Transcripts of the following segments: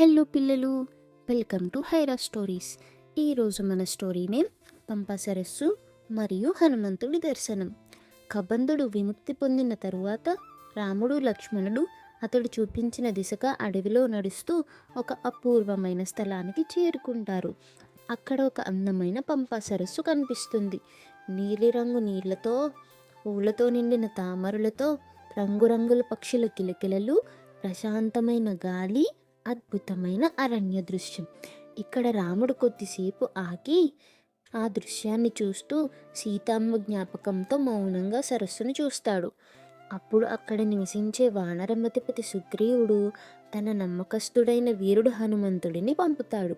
Hello పిల్లలు welcome to హైరా stories. ఈరోజు మన స్టోరీ నేమ్ పంప సరస్సు మరియు హనుమంతుడి దర్శనం. కబంధుడు విముక్తి పొందిన తరువాత రాముడు లక్ష్మణుడు అతడు చూపించిన దిశగా అడవిలో నడుస్తూ ఒక అపూర్వమైన స్థలానికి చేరుకుంటారు. అక్కడ ఒక అందమైన పంప సరస్సు కనిపిస్తుంది. నీలిరంగు నీళ్ళతో పూలతో నిండిన తామరులతో రంగురంగుల పక్షుల కిలకిలలు ప్రశాంతమైన గాలి అద్భుతమైన అరణ్య దృశ్యం. ఇక్కడ రాముడు కొద్దిసేపు ఆగి ఆ దృశ్యాన్ని చూస్తూ సీతమ్మ జ్ఞాపకంతో మౌనంగా సరస్సును చూస్తాడు. అప్పుడు అక్కడ నివసించే వానరమతిపతి సుగ్రీవుడు తన నమ్మకస్తుడైన వీరుడు హనుమంతుడిని పంపుతాడు.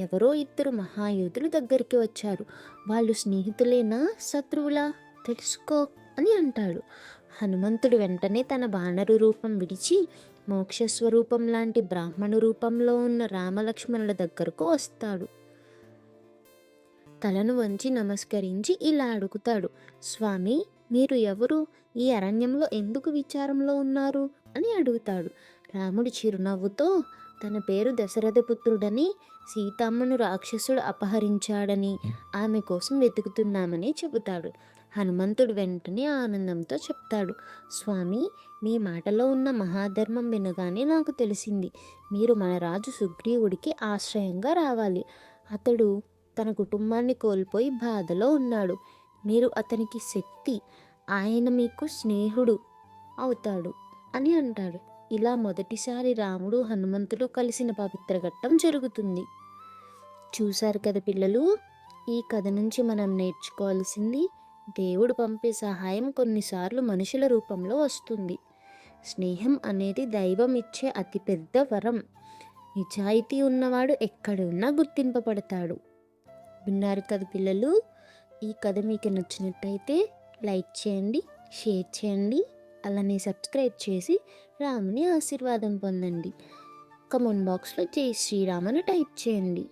ఎవరో ఇద్దరు మహాయోధులు దగ్గరికి వచ్చారు. వాళ్ళు స్నేహితులేనా? శత్రువులా? తెలుసుకో అని అంటాడు. హనుమంతుడు వెంటనే తన బాణరు రూపం విడిచి మోక్ష స్వరూపం లాంటి బ్రాహ్మణు రూపంలో ఉన్న రామలక్ష్మణుల దగ్గరకు వస్తాడు. తలను వంచి నమస్కరించి ఇలా అడుగుతాడు స్వామి మీరు ఎవరు? ఈ అరణ్యంలో ఎందుకు విచారంలో ఉన్నారు? అని అడుగుతాడు. రాముడు చిరునవ్వుతో తన పేరు దశరథ పుత్రుడని సీతమ్మను రాక్షసుడు అపహరించాడని ఆమె కోసం వెతుకుతున్నామని చెబుతాడు. హనుమంతుడు వెంటనే ఆనందంతో చెప్తాడు స్వామి మీ మాటలో ఉన్న మహాధర్మం వినగానే నాకు తెలిసింది. మీరు మన రాజు సుగ్రీవుడికి ఆశ్రయంగా రావాలి. అతడు తన కుటుంబాన్ని కోల్పోయి బాధలో ఉన్నాడు. మీరు అతనికి శక్తి ఆయన మీకు స్నేహుడు అవుతాడు అని అంటాడు. ఇలా మొదటిసారి రాముడు హనుమంతుడు కలిసిన పవిత్ర ఘట్టం జరుగుతుంది. చూశారు కదా పిల్లలు ఈ కథ నుంచి మనం నేర్చుకోవాల్సింది దేవుడు పంపే సహాయం కొన్నిసార్లు మనుషుల రూపంలో వస్తుంది. స్నేహం అనేది దైవం ఇచ్చే అతిపెద్ద వరం. నిజాయితీ ఉన్నవాడు ఎక్కడ ఉన్నా గుర్తింపబడతాడు. విన్నారు కదా పిల్లలు ఈ కథ మీకు నచ్చినట్టయితే లైక్ చేయండి షేర్ చేయండి. అలానే సబ్స్క్రైబ్ చేసి రాముని ఆశీర్వాదం పొందండి. కమెంట్ బాక్స్లో జై శ్రీరామ్ అని టైప్ చేయండి.